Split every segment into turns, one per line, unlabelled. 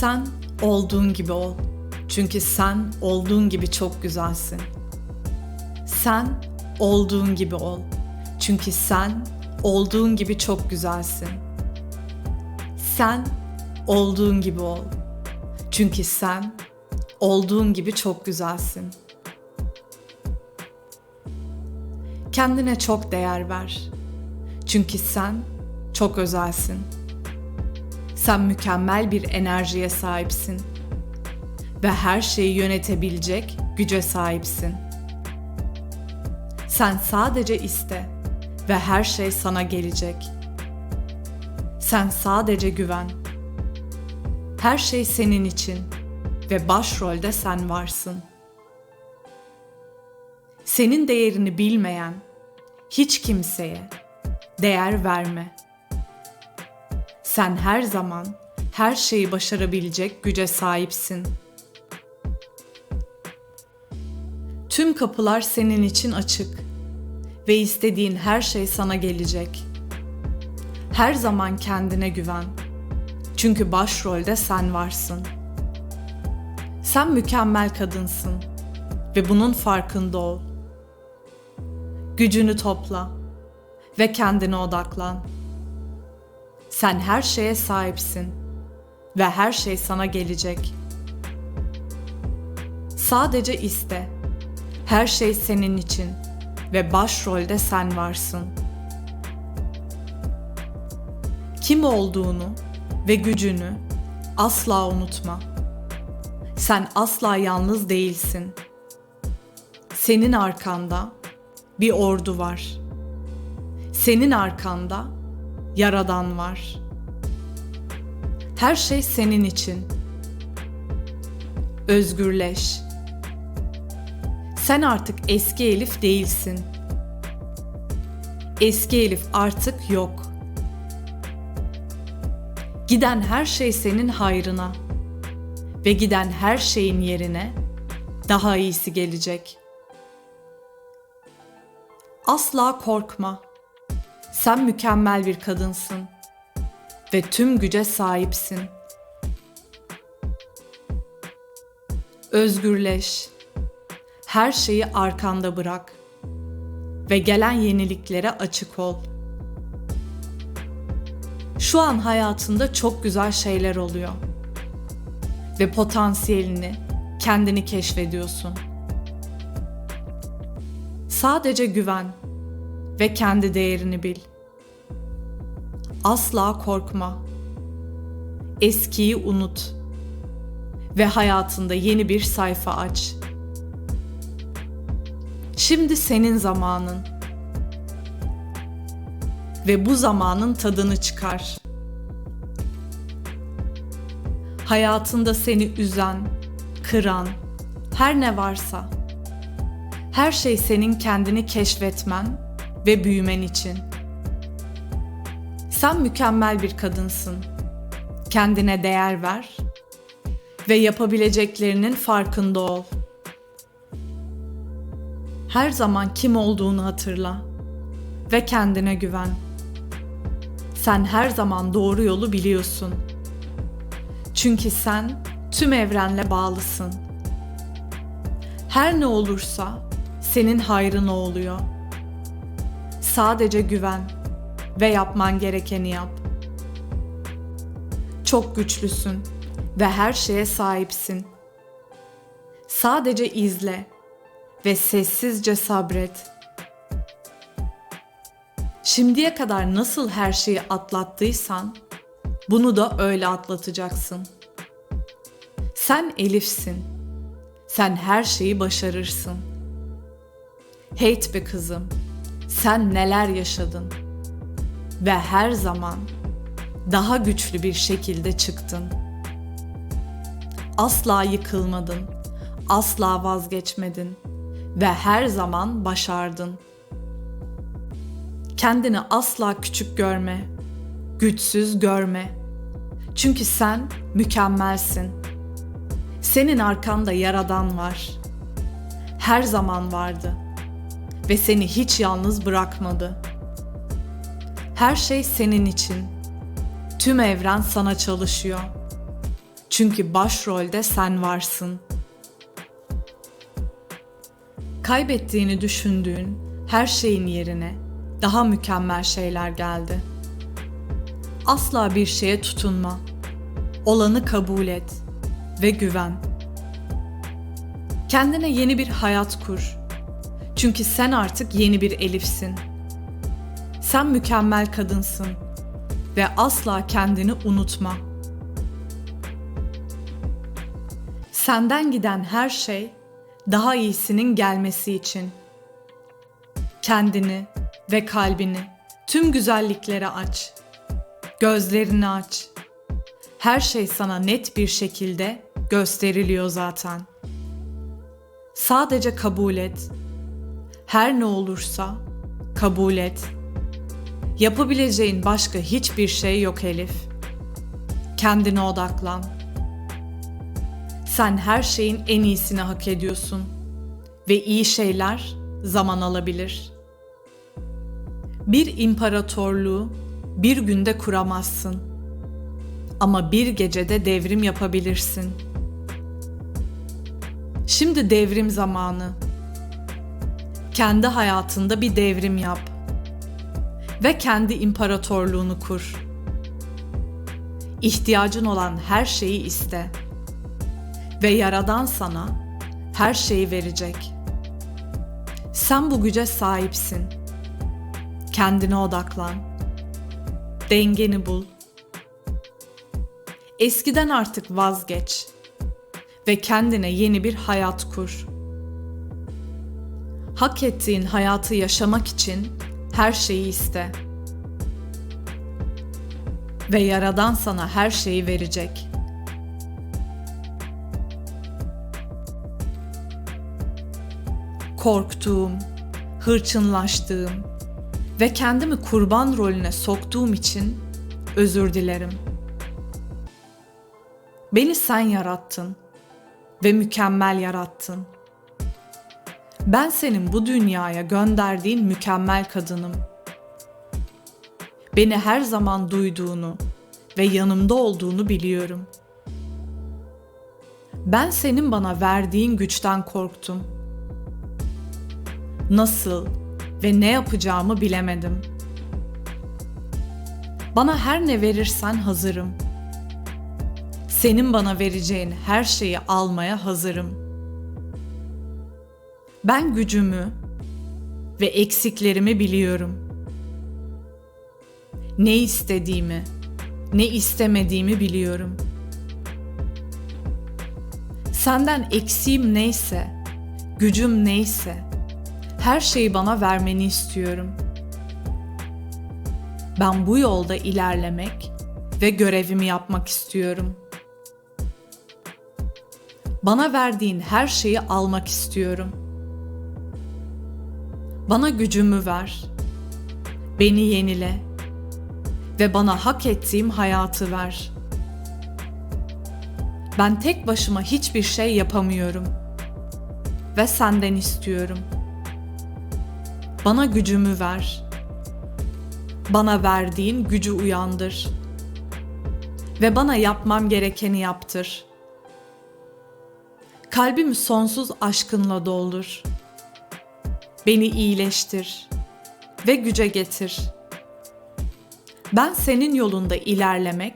Sen olduğun gibi ol. Çünkü sen olduğun gibi çok güzelsin. Sen olduğun gibi ol. Çünkü sen olduğun gibi çok güzelsin. Sen olduğun gibi ol. Çünkü sen olduğun gibi çok güzelsin. Kendine çok değer ver. Çünkü sen çok özelsin. Sen mükemmel bir enerjiye sahipsin ve her şeyi yönetebilecek güce sahipsin. Sen sadece iste ve her şey sana gelecek. Sen sadece güven. Her şey senin için ve başrolde sen varsın. Senin değerini bilmeyen hiç kimseye değer verme. Sen her zaman her şeyi başarabilecek güce sahipsin. Tüm kapılar senin için açık ve istediğin her şey sana gelecek. Her zaman kendine güven. Çünkü başrolde sen varsın. Sen mükemmel kadınsın ve bunun farkında ol. Gücünü topla ve kendine odaklan. Sen her şeye sahipsin ve her şey sana gelecek. Sadece iste. Her şey senin için ve başrolde sen varsın. Kim olduğunu ve gücünü asla unutma. Sen asla yalnız değilsin. Senin arkanda bir ordu var. Senin arkanda Yaradan var. Her şey senin için. Özgürleş. Sen artık eski Elif değilsin. Eski Elif artık yok. Giden her şey senin hayrına ve giden her şeyin yerine daha iyisi gelecek. Asla korkma. Sen mükemmel bir kadınsın ve tüm güce sahipsin. Özgürleş. Her şeyi arkanda bırak ve gelen yeniliklere açık ol. Şu an hayatında çok güzel şeyler oluyor ve potansiyelini, kendini keşfediyorsun. Sadece güven ve kendi değerini bil. Asla korkma. Eskiyi unut ve hayatında yeni bir sayfa aç. Şimdi senin zamanın. Ve bu zamanın tadını çıkar. Hayatında seni üzen, kıran, her ne varsa her şey senin kendini keşfetmen ve büyümen için. Sen mükemmel bir kadınsın. Kendine değer ver ve yapabileceklerinin farkında ol. Her zaman kim olduğunu hatırla ve kendine güven. Sen her zaman doğru yolu biliyorsun. Çünkü sen tüm evrenle bağlısın. Her ne olursa senin hayrına oluyor. Sadece güven ve yapman gerekeni yap. Çok güçlüsün ve her şeye sahipsin. Sadece izle ve sessizce sabret. Şimdiye kadar nasıl her şeyi atlattıysan bunu da öyle atlatacaksın. Sen Elif'sin. Sen her şeyi başarırsın. Hate be kızım. Sen neler yaşadın ve her zaman daha güçlü bir şekilde çıktın. Asla yıkılmadın, asla vazgeçmedin ve her zaman başardın. Kendini asla küçük görme, güçsüz görme. Çünkü sen mükemmelsin. Senin arkanda yaradan var. Her zaman vardı ve seni hiç yalnız bırakmadı. Her şey senin için. Tüm evren sana çalışıyor. Çünkü başrolde sen varsın. Kaybettiğini düşündüğün her şeyin yerine daha mükemmel şeyler geldi. Asla bir şeye tutunma. Olanı kabul et ve güven. Kendine yeni bir hayat kur. Çünkü sen artık yeni bir Elif'sin. Sen mükemmel kadınsın ve asla kendini unutma. Senden giden her şey daha iyisinin gelmesi için. Kendini ve kalbini tüm güzelliklere aç. Gözlerini aç. Her şey sana net bir şekilde gösteriliyor zaten. Sadece kabul et. Her ne olursa kabul et. Yapabileceğin başka hiçbir şey yok Elif. Kendine odaklan. Sen her şeyin en iyisini hak ediyorsun ve iyi şeyler zaman alabilir. Bir imparatorluğu bir günde kuramazsın. Ama bir gecede devrim yapabilirsin. Şimdi devrim zamanı. Kendi hayatında bir devrim yap ve kendi imparatorluğunu kur. İhtiyacın olan her şeyi iste ve Yaradan sana her şeyi verecek. Sen bu güce sahipsin. Kendine odaklan. Dengeni bul. Eskiden artık vazgeç ve kendine yeni bir hayat kur. Hak ettiğin hayatı yaşamak için her şeyi iste. Ve Yaradan sana her şeyi verecek. Korktuğum, hırçınlaştığım ve kendimi kurban rolüne soktuğum için özür dilerim. Beni sen yarattın ve mükemmel yarattın. Ben senin bu dünyaya gönderdiğin mükemmel kadınım. Beni her zaman duyduğunu ve yanımda olduğunu biliyorum. Ben senin bana verdiğin güçten korktum. Nasıl ve ne yapacağımı bilemedim. Bana her ne verirsen hazırım. Senin bana vereceğin her şeyi almaya hazırım.'' Ben gücümü ve eksiklerimi biliyorum. Ne istediğimi, ne istemediğimi biliyorum. Senden eksiğim neyse, gücüm neyse, her şeyi bana vermeni istiyorum. Ben bu yolda ilerlemek ve görevimi yapmak istiyorum. Bana verdiğin her şeyi almak istiyorum.'' Bana gücümü ver. Beni yenile ve bana hak ettiğim hayatı ver. Ben tek başıma hiçbir şey yapamıyorum ve senden istiyorum. Bana gücümü ver. Bana verdiğin gücü uyandır ve bana yapmam gerekeni yaptır. Kalbimi sonsuz aşkınla doldur.'' Beni iyileştir ve güce getir. Ben senin yolunda ilerlemek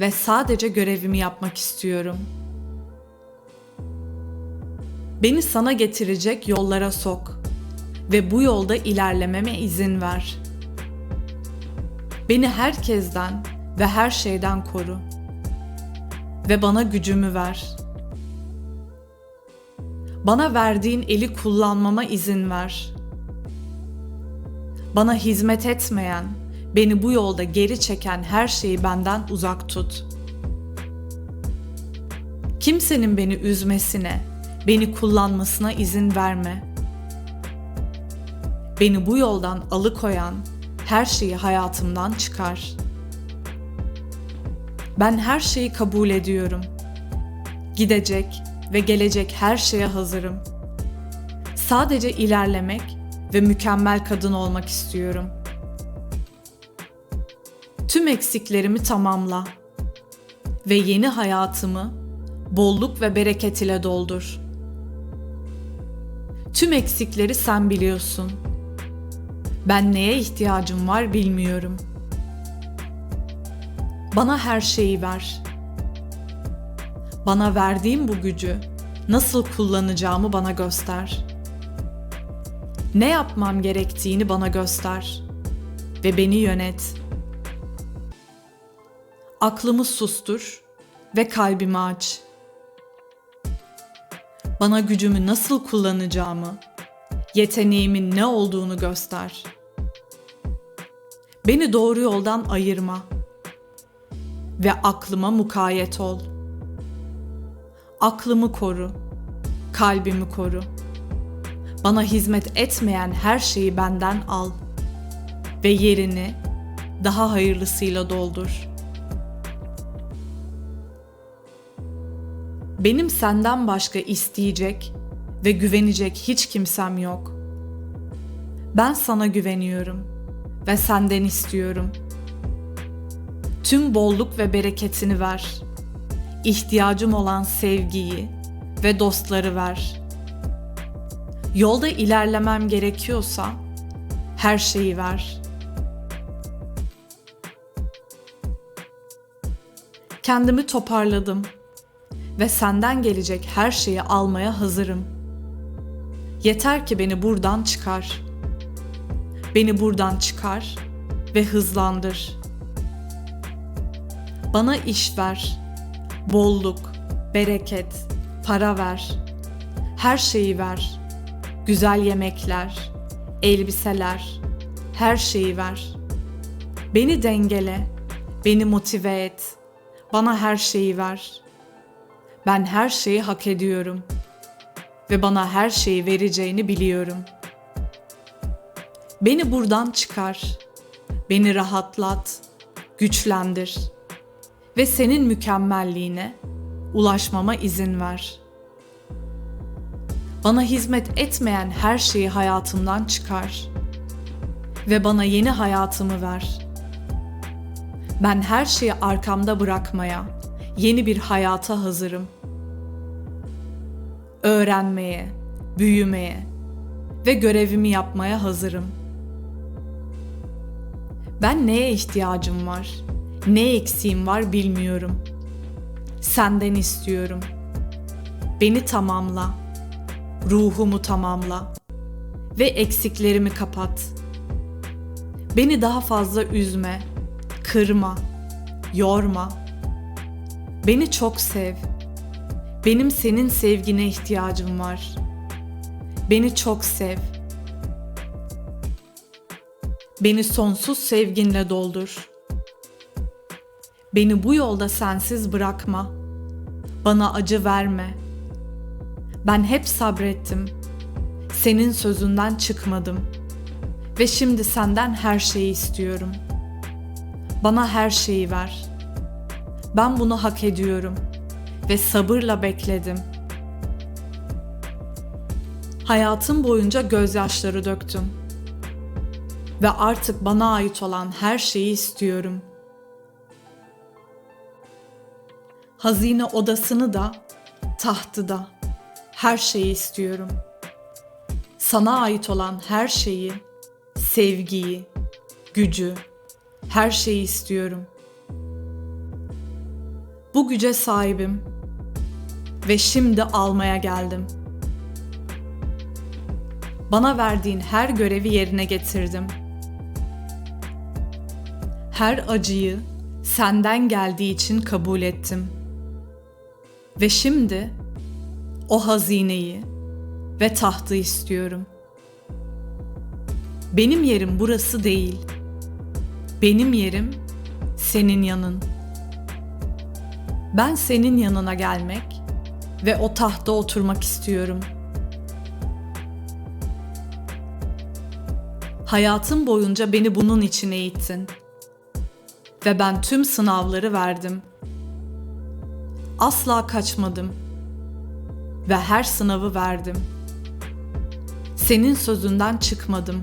ve sadece görevimi yapmak istiyorum. Beni sana getirecek yollara sok ve bu yolda ilerlememe izin ver. Beni herkesten ve her şeyden koru ve bana gücümü ver.'' Bana verdiğin eli kullanmama izin ver. Bana hizmet etmeyen, beni bu yolda geri çeken her şeyi benden uzak tut. Kimsenin beni üzmesine, beni kullanmasına izin verme. Beni bu yoldan alıkoyan her şeyi hayatımdan çıkar. Ben her şeyi kabul ediyorum. Gidecek, ve gelecek her şeye hazırım. Sadece ilerlemek ve mükemmel kadın olmak istiyorum. Tüm eksiklerimi tamamla ve yeni hayatımı bolluk ve bereket ile doldur. Tüm eksikleri sen biliyorsun. Ben neye ihtiyacım var bilmiyorum. Bana her şeyi ver. Bana verdiğin bu gücü nasıl kullanacağımı bana göster. Ne yapmam gerektiğini bana göster ve beni yönet. Aklımı sustur ve kalbimi aç. Bana gücümü nasıl kullanacağımı, yeteneğimin ne olduğunu göster. Beni doğru yoldan ayırma ve aklıma mukayyet ol. Aklımı koru, kalbimi koru. Bana hizmet etmeyen her şeyi benden al ve yerini daha hayırlısıyla doldur. Benim senden başka isteyecek ve güvenecek hiç kimsem yok. Ben sana güveniyorum ve senden istiyorum. Tüm bolluk ve bereketini ver. İhtiyacım olan sevgiyi ve dostları ver. Yolda ilerlemem gerekiyorsa her şeyi ver. Kendimi toparladım ve senden gelecek her şeyi almaya hazırım. Yeter ki beni buradan çıkar. Beni buradan çıkar ve hızlandır. Bana iş ver. Bolluk, bereket, para ver. Her şeyi ver. Güzel yemekler, elbiseler, her şeyi ver. Beni dengele, beni motive et. Bana her şeyi ver.'' Ben her şeyi hak ediyorum ve bana her şeyi vereceğini biliyorum. Beni buradan çıkar. Beni rahatlat, güçlendir ve senin mükemmelliğine ulaşmama izin ver. Bana hizmet etmeyen her şeyi hayatımdan çıkar ve bana yeni hayatımı ver. Ben her şeyi arkamda bırakmaya, yeni bir hayata hazırım. Öğrenmeye, büyümeye ve görevimi yapmaya hazırım. Ben neye ihtiyacım var? Ne eksiğim var bilmiyorum. Senden istiyorum. Beni tamamla. Ruhumu tamamla ve eksiklerimi kapat. Beni daha fazla üzme, kırma, yorma Beni çok sev. Benim senin sevgine ihtiyacım var. Beni çok sev. Beni sonsuz sevginle doldur. Beni bu yolda sensiz bırakma. Bana acı verme. Ben hep sabrettim. Senin sözünden çıkmadım. Ve şimdi senden her şeyi istiyorum. Bana her şeyi ver.'' Ben bunu hak ediyorum ve sabırla bekledim. Hayatım boyunca gözyaşları döktüm. Ve artık bana ait olan her şeyi istiyorum. Hazine odasını da, tahtı da, her şeyi istiyorum. Sana ait olan her şeyi, sevgiyi, gücü, her şeyi istiyorum.'' Bu güce sahibim ve şimdi almaya geldim. Bana verdiğin her görevi yerine getirdim. Her acıyı senden geldiği için kabul ettim. Ve şimdi o hazineyi ve tahtı istiyorum. Benim yerim burası değil. Benim yerim senin yanın.'' Ben senin yanına gelmek ve o tahta oturmak istiyorum. Hayatım boyunca beni bunun için eğittin. Ve ben tüm sınavları verdim. Asla kaçmadım. Ve her sınavı verdim. Senin sözünden çıkmadım.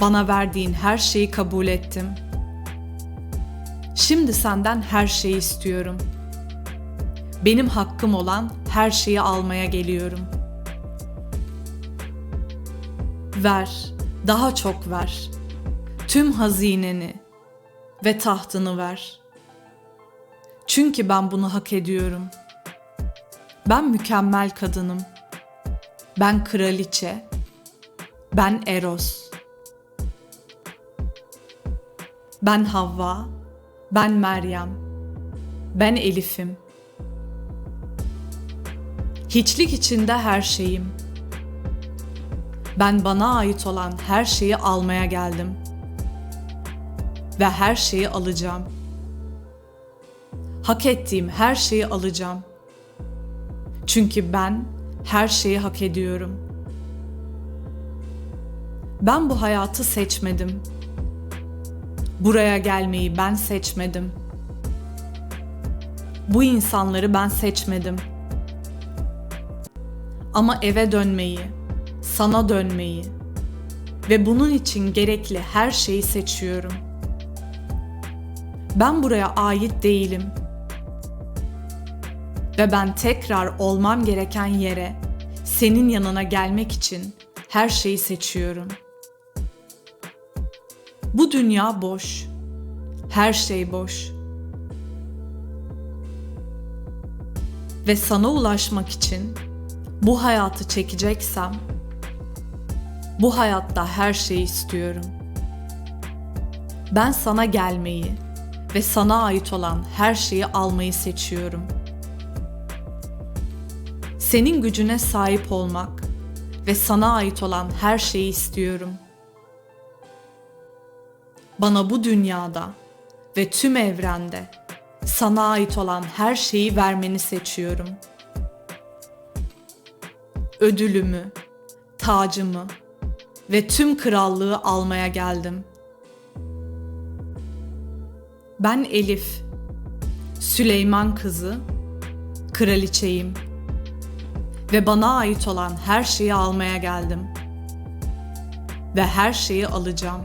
Bana verdiğin her şeyi kabul ettim. Şimdi senden her şeyi istiyorum. Benim hakkım olan her şeyi almaya geliyorum. Ver, daha çok ver. Tüm hazineni ve tahtını ver. Çünkü ben bunu hak ediyorum. Ben mükemmel kadınım. Ben kraliçe. Ben Eros. Ben Havva. Ben Meryem. Ben Elif'im. Hiçlik içinde her şeyim. Ben bana ait olan her şeyi almaya geldim. Ve her şeyi alacağım. Hak ettiğim her şeyi alacağım. Çünkü ben her şeyi hak ediyorum. Ben bu hayatı seçmedim. Buraya gelmeyi ben seçmedim. Bu insanları ben seçmedim. Ama eve dönmeyi, sana dönmeyi ve bunun için gerekli her şeyi seçiyorum. Ben buraya ait değilim. Ve ben tekrar olmam gereken yere, senin yanına gelmek için her şeyi seçiyorum. Bu dünya boş. Her şey boş. Ve sana ulaşmak için bu hayatı çekeceksem bu hayatta her şeyi istiyorum. Ben sana gelmeyi ve sana ait olan her şeyi almayı seçiyorum. Senin gücüne sahip olmak ve sana ait olan her şeyi istiyorum. Bana bu dünyada ve tüm evrende sana ait olan her şeyi vermeni seçiyorum. Ödülümü, tacımı ve tüm krallığı almaya geldim. Ben Elif, Süleyman kızı, kraliçeyim ve bana ait olan her şeyi almaya geldim. Ve her şeyi alacağım.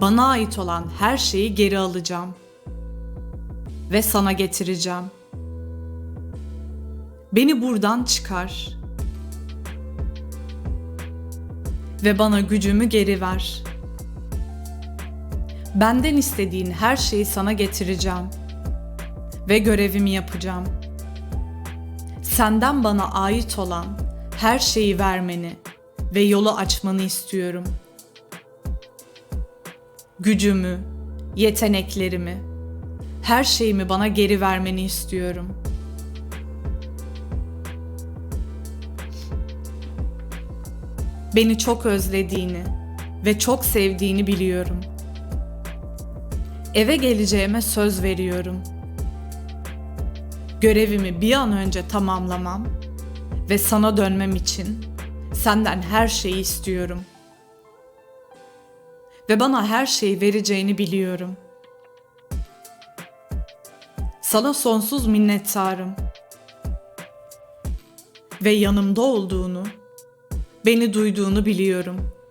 Bana ait olan her şeyi geri alacağım ve sana getireceğim. Beni buradan çıkar ve bana gücümü geri ver. Benden istediğin her şeyi sana getireceğim ve görevimi yapacağım. Senden bana ait olan her şeyi vermeni ve yolu açmanı istiyorum. Gücümü, yeteneklerimi, her şeyimi bana geri vermeni istiyorum. Beni çok özlediğini ve çok sevdiğini biliyorum. Eve geleceğime söz veriyorum. Görevimi bir an önce tamamlamam ve sana dönmem için senden her şeyi istiyorum. Ve bana her şeyi vereceğini biliyorum.'' Sana sonsuz minnettarım. Ve yanımda olduğunu, beni duyduğunu biliyorum.''